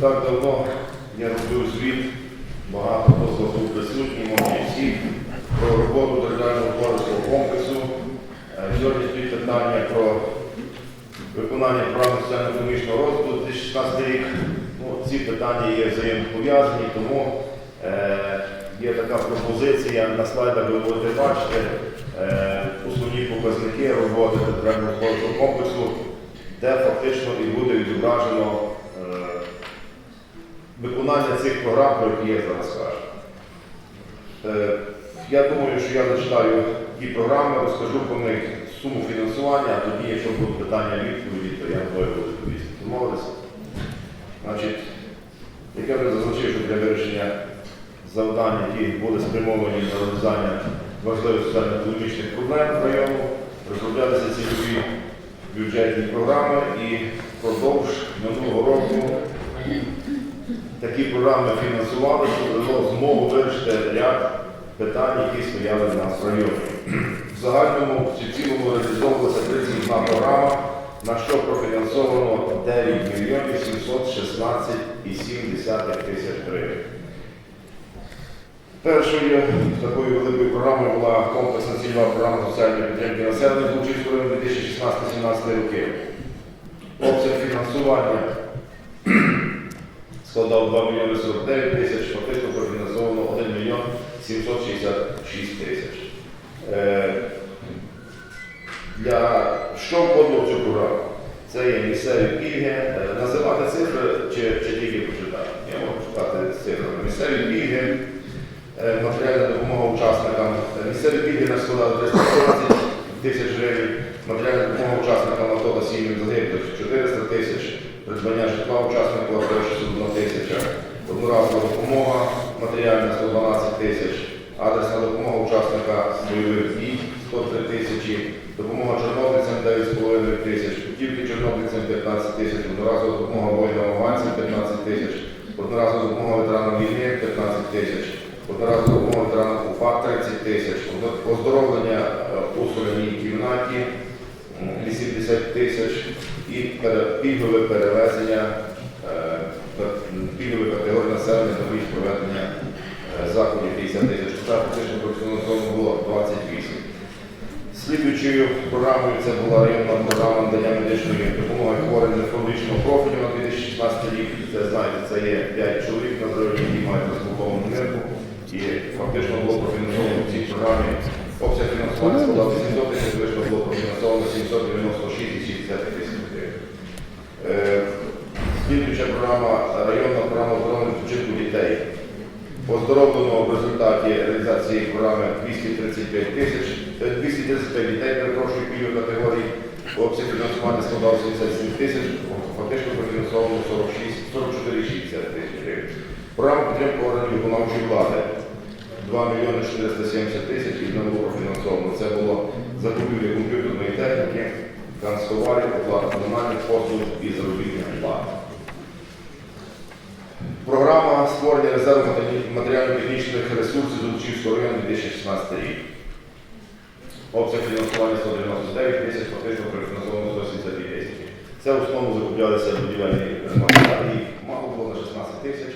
так давно я робив звіт, багато хто був присутній, може всі, про роботу територіального опорного комплексу. Е, Сьогодні стоїть питання про виконання програми соціально-економічного розвитку 2016 рік. Ну, ці питання є взаємопов'язані, тому е, є така пропозиція на слайдах, ви будете бачити е, основні показники роботи територіального опорного комплексу, де фактично і буде відображено е, виконання цих програм, про які я зараз кажу. Е, Я думаю, що я зачитаю ті програми, розкажу про них суму фінансування, а тоді, якщо будуть питання відповіді, то я готовий буду відповісти. Домовилися? Значить, як я вже зазначив, що для вирішення завдань, які були спрямовані на розв'язання важливих соціально-економічних проблем району, розроблялися цільові бюджетні програми і впродовж минулого року такі програми фінансували, що дало змогу вирішити ряд питань, які стояли в нас в районі. В загальному в цілому реалізовувалася 31 програма, на що профінансовано 9 мільйонів 716,7 тисяч гривень. Першою такою великою програмою була комплексна цільова програма соціальної підтримки населення Лучівського району 2016-2017 роки. Обсяг фінансування складав 2 мільйони 49 тисяч, фактично профінансовано 1 мільйон 766 тисяч. Е, Для що входило в цю програму? Це є місцеві пільги. Е, Називати цифри чи, чи тільки почитати? Я можу читати цифри. Місцеві пільги, е, матеріальна допомога учасникам. Місцеві пільги на складали 315 тисяч гривень, матеріальна допомога учасникам АТО та сім'ям загиблих 400 тисяч, придбання житла учаснику АТО 601 тисяча, одноразова допомога матеріальна 112 тисяч, адресна допомога учасника бойових дій 103 тисячі, допомога чорнобильцям 9,5 тисяч, путівки чорнобильцям 15 тисяч, одноразова допомога воїнам афганцям 15 тисяч, одноразова допомога ветеранам війни 15 тисяч, одноразова допомога ветеранам УПА 30 тисяч, оздоровлення е, у соляній кімнаті 80 тисяч пільгове перевезення е, пільгових категорій населення до місць проведення е, заходів 50 тисяч. Це фактично профінансовано було 28. Слідуючою програмою це була районна програма надання медичної допомоги хворим нефрологічного профілю на 2016 рік. Це знаєте, це є 5 чоловік на здоров'я, які мають розблоковану нирку. І фактично було профінансовано в цій програмі. Обсяг фінансування складав 800 тисяч, вийшло було профінансовано 796,6 тисяч Слідуюча програма, районна програма охорони відпочинку дітей. Оздоровлено в результаті реалізації програми 235 тисяч, е, 235 дітей, перепрошую, пільгової категорії. Обсяг фінансування складав 77 тисяч, фактично профінансовано 46, 44,60 тисяч гривень. Програма підтримки органів виконавчої влади 2 мільйони 470 тисяч і не було профінансовано. Це було закупівля комп'ютерної техніки, канцтоварів, оплата комунальних послуг і заробітних плат. Програма створення резерву матеріально-технічних ресурсів Золочівського району 2016 рік. Обсяг фінансування 199 тисяч, фактично профінансовано 172 тисячі. Це в основному закуплялися будівельні матеріали, їх мало було на 16 тисяч,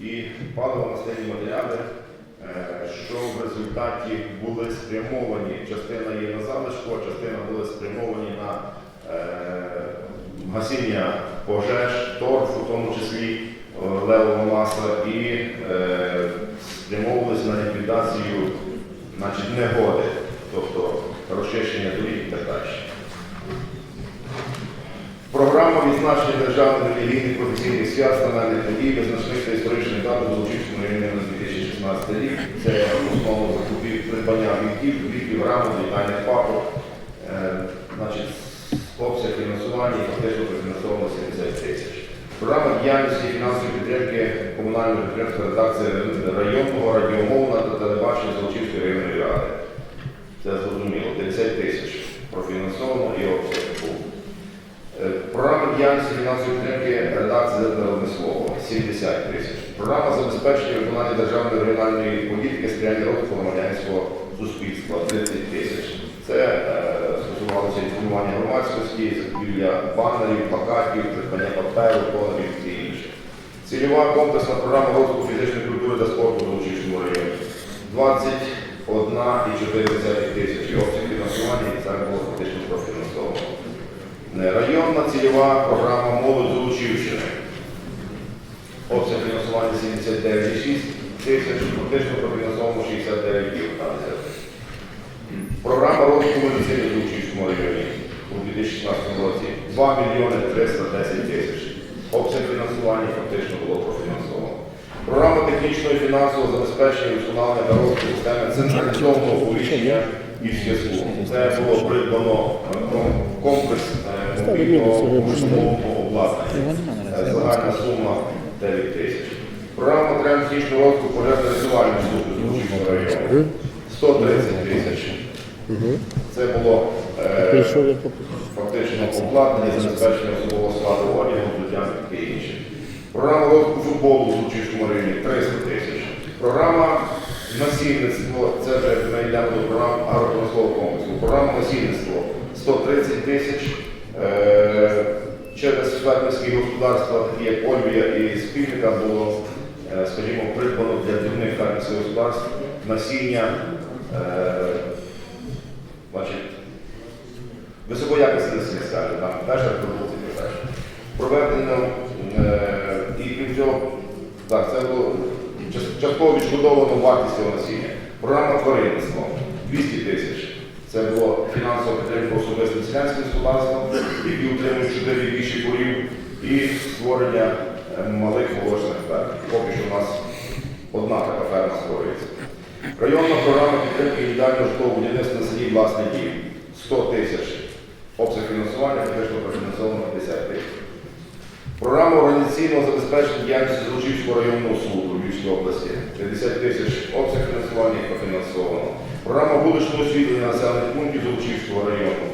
і паливо мастильні матеріали, е, що в результаті були спрямовані, частина є на залишку, а частина були спрямовані на е, гасіння пожеж, торф, у тому числі левого масла, і е, спрямовувалися на ліквідацію значить, негоди, тобто розчищення доріг і так далі. Програма відзначення державних релігійних професійних свят, національних подій, визначних та історичних дат районі на 2016 рік. Це основно закупів придбання вінків, квітів, грамот, вітальних папок. Е, Значить, обсяг фінансування і фактично профінансовано 70 тисяч. Програма діяльності фінансової підтримки комунального підприємства редакції районного радіомовна та телебачення Золочівської районної ради. Це зрозуміло, 50 тисяч профінансовано і обсяг був. Е, Програма діяльності фінансової підтримки редакції слово 70 тисяч. Програма забезпечення виконання державної регіональної політики сприяння розвитку громадянського суспільства 30 тисяч. Це е, стосувалося інформування громадськості, закупівля банерів, плакатів, придбання паперу, інше. Цільова комплексна програма розвитку фізичної культури та спорту в Лучівському районі. 21,4 тисячі обсяг фінансування і це було фактично профінансовано. Районна цільова програма молодь Лучівщини. Обсяг фінансування 79,6 тисяч, фактично профінансовано 69,15. Програма розвитку медицини в Лучівському районі у 2016 році 2 мільйони 310 тисяч. Обсяг фінансування фактично було профінансовано. Програма технічного і фінансового забезпечення і встановлення та розвитку системи централізованого оповіщення і зв'язку. Це було придбано ком- комплекс е, мобільного обладнання. Е, Загальна сума 9 тисяч. Програма матеріально-технічного розвитку пожежно-рятувальної служби з району 130 тисяч. Це було е, фактично обладнання, забезпечення особового складу одягу, взуття і інше. Програма розвитку футболу в Лучівському районі 300 тисяч. Програма насильництво, це вже ми йдемо до програм агропромислового комплексу. Програма насильництво 130 тисяч. Е, Через фермерські господарства, як Ольвія і спільника було, е, скажімо, придбано для дрібних фермерських господарств насіння е, значить, високоякісне насіння, скажімо, там перша продукція перша. Проведено е, і крім цього, так, це було частково відшкодовано вартість насіння. Програма тваринництва 200 тисяч. Це було фінансова підтримка особистим селянським господарствам, які утримують 4 і більше корів, і створення е, малих молочних ферм. Поки що у нас одна така ферма створюється. Районна програма підтримки індивідуального житлового будівництва на селі власний дім 100 тисяч. Обсяг фінансування фактично профінансовано 50 тисяч. Програма організаційного забезпечення діяльності Злочівського районного суду Львівської області 50 тисяч обсяг фінансування профінансовано. Програма вуличного освітлення населених пунктів Злочівського району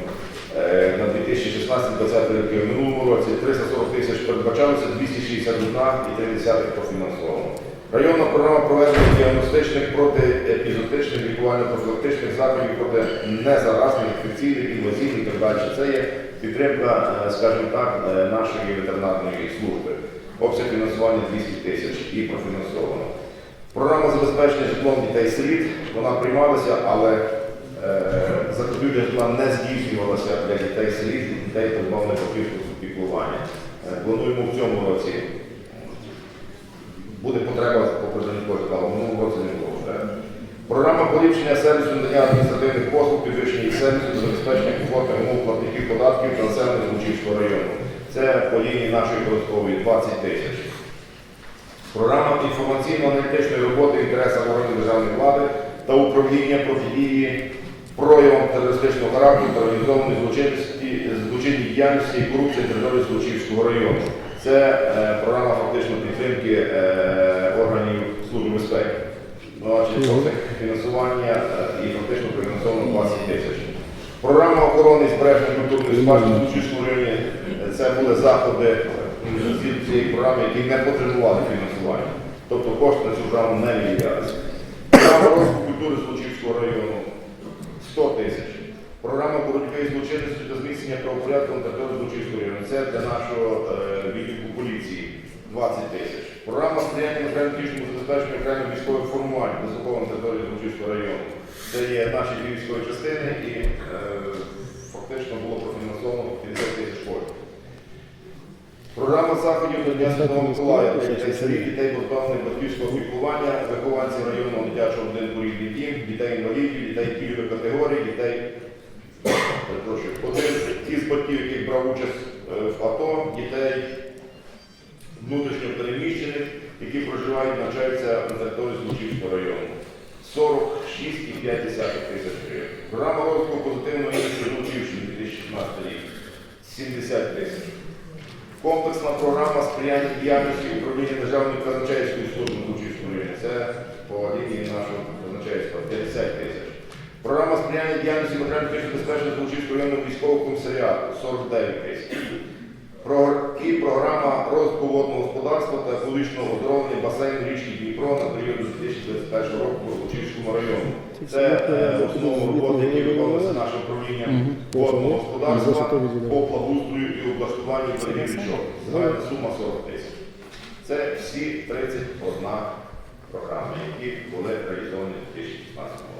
е, на 2016-2020 роки. В минулому році 340 тисяч передбачалося, 261,3 профінансовано. Районна програма проведення діагностичних протиепізотичних лікувально-профілактичних заходів проти незаразних, інфекційних, інвазійних і так далі. Це є підтримка, е, скажімо так, е, нашої ветеринарної служби. Обсяг фінансування 200 тисяч і профінансовано. Програма забезпечення житлом дітей сиріт вона приймалася, але е, закупівля житла не здійснювалася для дітей і дітей позбавлених батьківського піклування. Плануємо в цьому році. Буде потреба по придбанні кошти, але в минулому не було вже. Програма поліпшення сервісу надання адміністративних послуг, підвищення їх сервісу, забезпечення комфортних умов платників податків та населення Лучівського району. Це по лінії нашої податкової 20 тисяч. Програма інформаційно-аналітичної роботи в інтересах органів державної влади та управління протидії проявам терористичного характеру та організованої злочинності, злочинній діяльності і корупції території Злочівського району. Це е, програма фактично підтримки е, органів Служби безпеки. Фінансування е, і фактично профінансовано 20 тисяч. Програма охорони і збереження культурної спадщини районі е, це були заходи з цієї програми, які не потребували фінансування. Тобто кошти на цю програму не виділялися. Програма розвитку культури Злочівського району 100 тисяч. Програма боротьби з злочинністю та зміцнення правопорядку на території району. Це для нашого е, відділку поліції 20 тисяч. Програма сприяння матеріально-технічному забезпеченню окремих військових формувань на території Злочівського району. Це є наші дві військові частини і е, фактично було профінансовано 50 тисяч коштів. Програма заходів до Дня Святого Миколая для сиріт, дітей позбавлених батьківського піклування, вихованців районного дитячого будинку рідний дім, дітей інвалідів, дітей пільгових категорій, дітей один із батьків, який брав участь е, в АТО, дітей внутрішньо переміщених, які проживають, навчаються на території Злочівського району. 46,5 тисяч гривень. Програма розвитку позитивного іміджу Злочівщини 2016 рік 70 тисяч. Комплексна програма сприяння діяльності управління Державної казначейської служби Лучівського району. Це по лінії нашого казначейства 50 тисяч. Програма сприяння діяльності матеріально-технічного безпечності Лучівського районного військового комісаріату 49 тисяч. І програма розвитку водного господарства та екологічного оздоровлення басейну річки Дніпро на період 2021 року в Лучівському районі. Це е, роботи, які виконувалися нашим управлінням водного господарства по благоустрою і облаштуванню берегів річок. Загальна сума 40 тисяч. Це всі 31 програми, які були реалізовані у 2016 році.